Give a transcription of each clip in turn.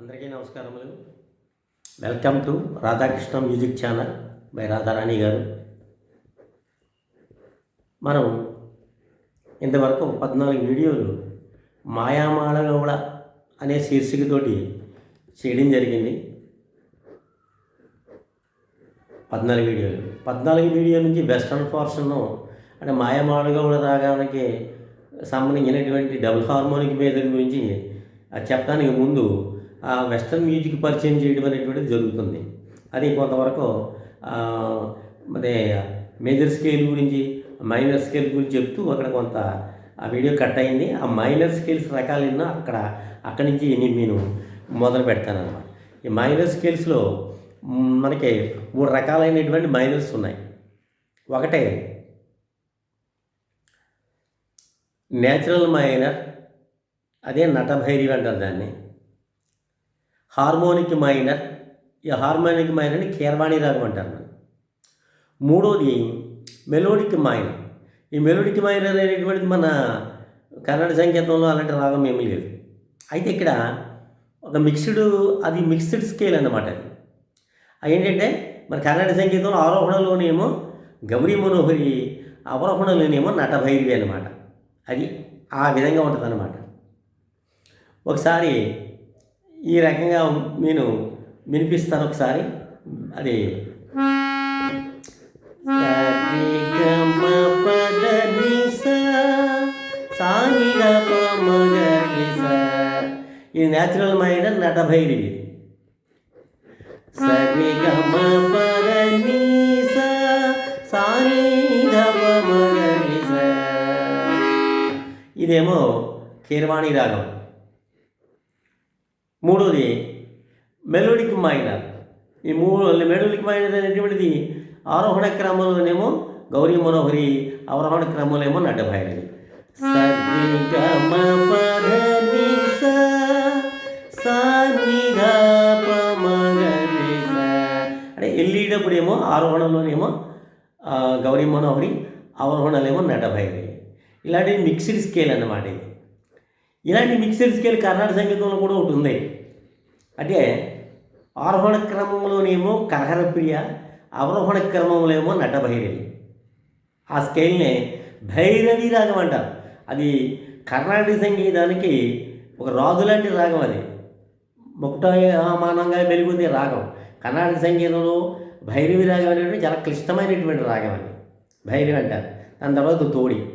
అందరికీ నమస్కారములు. Welcome to Radhakrishna music channel by Radharani గారు. మనం ఇంతవరకు పద్నాలుగు వీడియోలు మాయామాళగౌడ అనే శీర్షికతోటి చేయడం జరిగింది. పద్నాలుగు వీడియోలు. పద్నాలుగు వీడియో నుంచి వెస్ట్రన్ ఫార్షన్ను అంటే మాయామాళగౌడ రాగానికి సంబంధించినటువంటి డబుల్ హార్మోనిక్ మీద గురించి అది చెప్పడానికి ముందు ఆ వెస్ట్రన్ మ్యూజిక్ పరిచయం చేయడం అనేటువంటిది జరుగుతుంది. అది కొంతవరకు అదే మేజర్ స్కేల్ గురించి మైనర్ స్కేల్ గురించి చెప్తూ అక్కడ కొంత ఆ వీడియో కట్ అయింది. ఆ మైనర్ స్కేల్స్ రకాలు ఎన్నో అక్కడ అక్కడి నుంచి నేను నేను మొదలు పెడతాను అనమాట ఈ మైనర్ స్కేల్స్లో మనకి మూడు రకాలైనటువంటి మైనర్స్ ఉన్నాయి. ఒకటే నేచురల్ మైనర్ అదే నటభైరి అంటారు దాన్ని. హార్మోనిక్ మైనర్ ఈ హార్మోనిక్ మైనర్ని కీర్వాణి రాగం అంటారు మనం మూడోది మెలోడిక్ మైనర్. ఈ మెలోడిక్ మైనర్ అనేటువంటిది మన కన్నడ సంగీతంలో అలాంటి రాగం ఏమీ లేదు. అయితే ఇక్కడ ఒక మిక్స్డ్ అది మిక్స్డ్ స్కేల్ అన్నమాట అది. ఏంటంటే మన కన్నడ సంగీతంలో ఆరోహణలోనేమో గౌరీ మనోహరి అవరోహణలోనేమో నటభైరవి అన్నమాట. అది ఆ విధంగా ఉంటుంది ఒకసారి ఈ రకంగా నేను వినిపిస్తాను ఒకసారి. అది. ఇది న్యాచురల్ మైనర్ ఇది సరి గమ పద ని స ఇదేమో కీర్వాణి రాగం. మూడోది మెలోడిక్ మైనర్ ఈ మూడు మెలోడిక్ మైనర్ అనేటువంటిది ఆరోహణ క్రమంలోనేమో గౌరీ మనోహరి అవరోహణ క్రమంలో ఏమో నడ్డభైరవి సరి గమ పద ని స సా ని ధ ప మ గ రి స. అంటే వెళ్ళేటప్పుడేమో ఆరోహణలోనేమో ఆ, గౌరీ మనోహరి అవరోహణలేమో నటభైరవి ఇలాంటి మిక్స్డ్ స్కేల్ అన్నమాట ఇది ఇలాంటి మిక్సర్ స్కేల్ కర్ణాటక సంగీతంలో కూడా ఒకటి ఉంది. అంటే ఆరోహణ క్రమంలోనేమో కరహరప్రియ అవరోహణ క్రమంలో ఏమో నటభైరవి. ఆ స్కేల్నే భైరవి రాగం అంటారు. అది కర్ణాటక సంగీతానికి ఒక రాజు లాంటి రాగం అది. ముక్తమానంగా వెలుగుంది రాగం. కర్ణాటక సంగీతంలో భైరవి రాగం అనేటువంటి చాలా క్లిష్టమైనటువంటి రాగం అది. భైరవి అంటారు. దాని తర్వాత తోడి.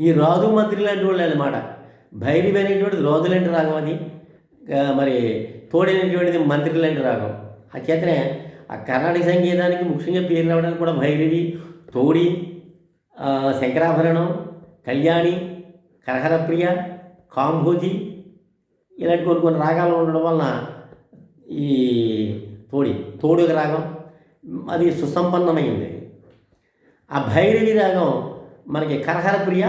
ఈ రాజు మంత్రి లాంటి వాళ్ళు అనమాట. భైరవి అనేటువంటిది రోజు లాంటి రాగం అది? మరి తోడి అనేటువంటిది మంత్రి లాంటి రాగం? ఆ చేతనే ఆ కర్ణాటక సంగీతానికి ముఖ్యంగా పేరు రావడానికి కూడా భైరవి తోడి శంకరాభరణం కళ్యాణి కరహరప్రియ కాంభోజి ఇలాంటి కొన్ని కొన్ని రాగాలు ఉండడం వలన ఈ తోడి తోడు రాగం. అది సుసంపన్నమైంది. ఆ భైరవి రాగం మనకి కరహరప్రియ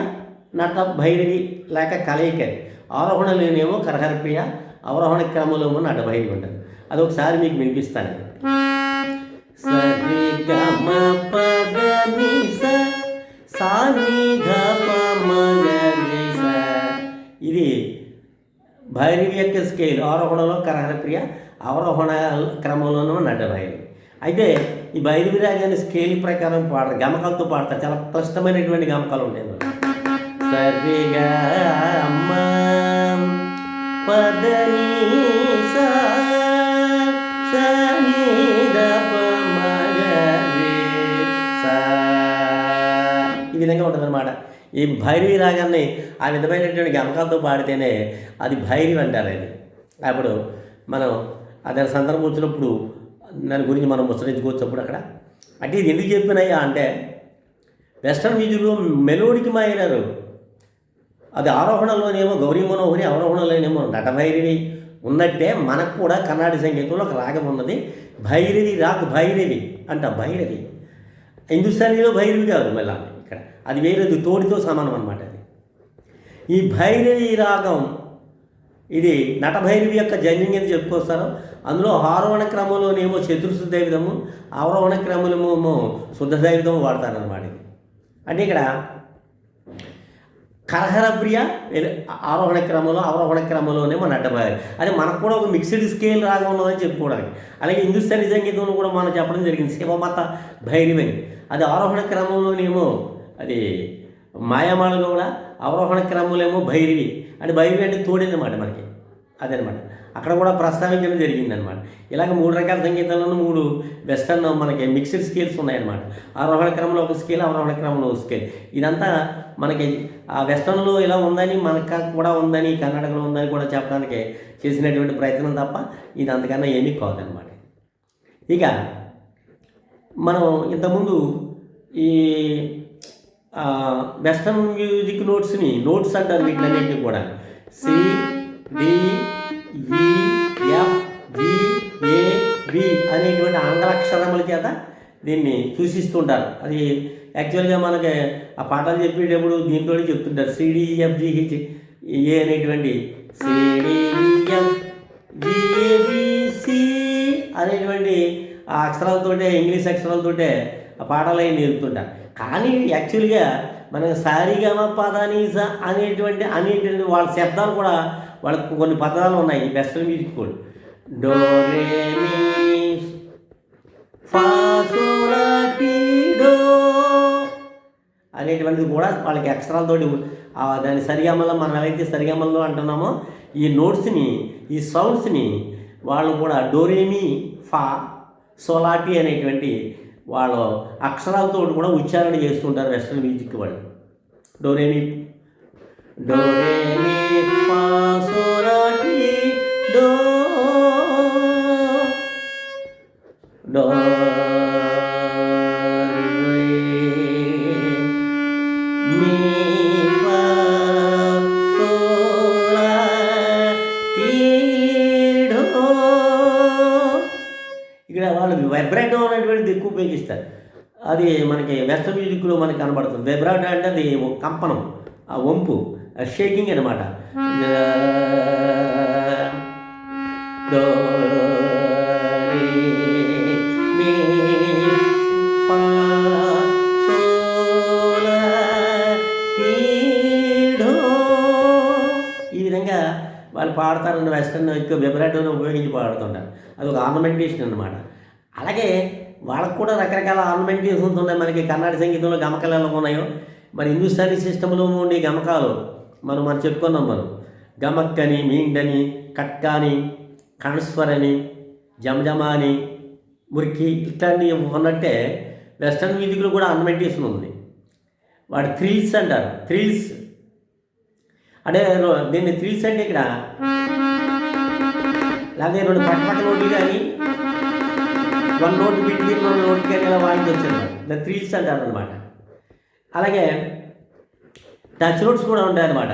నట భైరవి లేక కలయిక ఆరోహణ లేనేమో ప్రియ అవరోహణ క్రమంలో ఏమో నట భైరవి ఉంటుంది అది ఒకసారి మీకు వినిపిస్తాను. సరి గమ పద ఇది భైరవి యొక్క స్కేల్ ఆరోహణలో కరహరప్రియ అవరోహణ క్రమంలోనూ నడ్డ భైరవి. అయితే ఈ భైరవి రాగాన్ని స్కేల్ ప్రకారం పాడతారు గమకాలతో పాడతారు. చాలా క్లిష్టమైనటువంటి గమకాలు ఉంటాయి. సరిగా అమ్మ. పదని సా సా. ఈ విధంగా ఉంటుందన్నమాట. ఈ భైరవి రాగాన్ని ఆ విధమైనటువంటి గమకాలతో పాడితేనే అది భైరవి అంటారు అది అప్పుడు మనం అదే సందర్భం వచ్చినప్పుడు దాని గురించి మనం ముచ్చరించుకోవచ్చు అప్పుడు అక్కడ. అంటే ఇది ఎందుకు చెప్పినాయా అంటే వెస్ట్రన్ మ్యూజిక్లో మెలోడికి మైనరు అది ఆరోహణలోనేమో గౌరీ మనోహరి అవరోహణలోనేమో నటభైరవి ఉన్నట్టే మనకు కూడా కర్ణాటక సంగీతంలో ఒక రాగం ఉన్నది. భైరవి రాగ్ భైరవి అంట భైరవి. హిందుస్థానీలో భైరవి కాదు మళ్ళీ ఇక్కడ. అది వేరేది తోడితో సమానం అనమాట అది. ఈ భైరవి రాగం ఇది నటభైరవి యొక్క జన్యం అని చెప్పుకొస్తారు. అందులో ఆరోహణ క్రమంలోనేమో చతుర్శుద్ధ దైవితము అవరోహణ క్రమంలో శుద్ధ దైవితము వాడతారనమాట ఇది. అంటే ఇక్కడ కరహరప్రియ ఆరోహణ క్రమంలో అవరోహణ క్రమంలోనే మన అడ్డబారి అది మనకు కూడా ఒక మిక్స్డ్ స్కేల్ రాగా ఉన్నదని చెప్పుకోవడానికి. అలాగే హిందుస్థానీ సంగీతంలో కూడా మనం చెప్పడం జరిగింది. శివమత భైరవి అని అది ఆరోహణ క్రమంలోనేమో అది మాయామాలలో కూడా అవరోహణ క్రమంలో ఏమో భైరవి. అంటే భైరవి అంటే తోడేదన్నమాట మనకి. అదనమాట అక్కడ కూడా ప్రస్తావించడం జరిగిందనమాట ఇలాగ మూడు రకాల సంగీతాలను మూడు వెస్టర్న్ మనకి మిక్స్డ్ స్కేల్స్ ఉన్నాయన్నమాట. ఆరోహణ క్రమంలో ఒక స్కేల్ అవరోహణ క్రమంలో ఒక స్కేల్. ఇదంతా మనకి ఆ వెస్టర్న్లో ఇలా ఉందని మనక కూడా ఉందని కర్ణాటకలో ఉందని కూడా చెప్పడానికి చేసినటువంటి ప్రయత్నం తప్ప ఇది అంతకన్నా ఏమీ కాదనమాట ఇక మనం ఇంతకుముందు ఈ వెస్టర్న్ మ్యూజిక్ నోట్స్ని నోట్స్ అంటారు వీటిలన్నింటినీ కూడా. C D E F G A B అనేటువంటి ఆంగ్లాక్షరముల చేత దీన్ని సూచిస్తుంటారు. అది యాక్చువల్గా మనకి ఆ పాటలు చెప్పేటప్పుడు దీంతో చెప్తుంటారు. సిడిఎఫ్జిహెచ్ ఏ అనేటువంటి సిడిఎఫ్ జిఏబిసి అనేటువంటి ఆ అక్షరాలతోటే ఇంగ్లీష్ అక్షరాలతోటే ఆ పాటలు అవి నేర్పుతుంటారు. కానీ యాక్చువల్గా మనకు సారిగమ పదానీస అనేటువంటి అనేటువంటి వాళ్ళ శబ్దాలు కూడా వాళ్ళకు కొన్ని పదాలు ఉన్నాయి వెస్ట్రన్ మ్యూజిక్ కూడా do re mi fa do అనేటువంటిది కూడా వాళ్ళకి అక్షరాలతోటి దాని సరిగమలో మనం ఏదైతే సరిగమల్లో అంటున్నామో ఈ నోట్స్ని ఈ సౌండ్స్ని వాళ్ళు కూడా డోరేమి ఫా సోలాటి అనేటువంటి వాళ్ళు అక్షరాలతో కూడా ఉచ్చారణ చేస్తుంటారు వెస్ట్రన్ మ్యూజిక్ వాళ్ళు. డోరేమి డోరేమి ఫా ఇక్కడ వాళ్ళు వైబ్రేటో అనేటువంటిది ఎక్కువ ఉపయోగిస్తారు. అది మనకి వెస్ట్ మ్యూజిక్లో మనకి కనబడుతుంది. వైబ్రాటో అంటే అది కంపనం ఆ వంపు షేకింగ్ అనమాట. వాళ్ళు పాడతారని వెస్టర్న్ ఎక్కువ విబ్రాటోని ఉపయోగించి పాడుతుంటారు. అది ఒక ఆర్నమెంటేషన్ అనమాట అలాగే వాళ్ళకు కూడా రకరకాల ఆర్నమెంటేషన్స్ ఉన్నాయి మనకి కర్ణాటక సంగీతంలో గమకాలు ఎలా ఉన్నాయో మరి హిందుస్థానీ సిస్టంలో ఉండే గమకాలు మనం మనం చెప్పుకున్నాం మనం. గమక్కని మీండని కట్కాని కణస్వరని జమజమాని మురికి ఇట్లాంటివి ఉన్నట్టే వెస్ట్రన్ మ్యూజిక్లో కూడా ఆర్నమెంటేషన్ ఉంది. వాడు థ్రిల్స్ అంటారు. థ్రిల్స్. అంటే రో- దీన్ని థ్రిల్స్ అంటే ఇక్కడ. లేకపోతే రెండు పట్ట పట్ట నోట్లు కానీ వన్ నోట్ బిట్వీన్ రెండు నోట్ కానీ ఇలా వాయించవచ్చు దాన్ని థ్రిల్స్ అంటారు అనమాట అలాగే టచ్ నోట్స్ కూడా ఉంటాయి అనమాట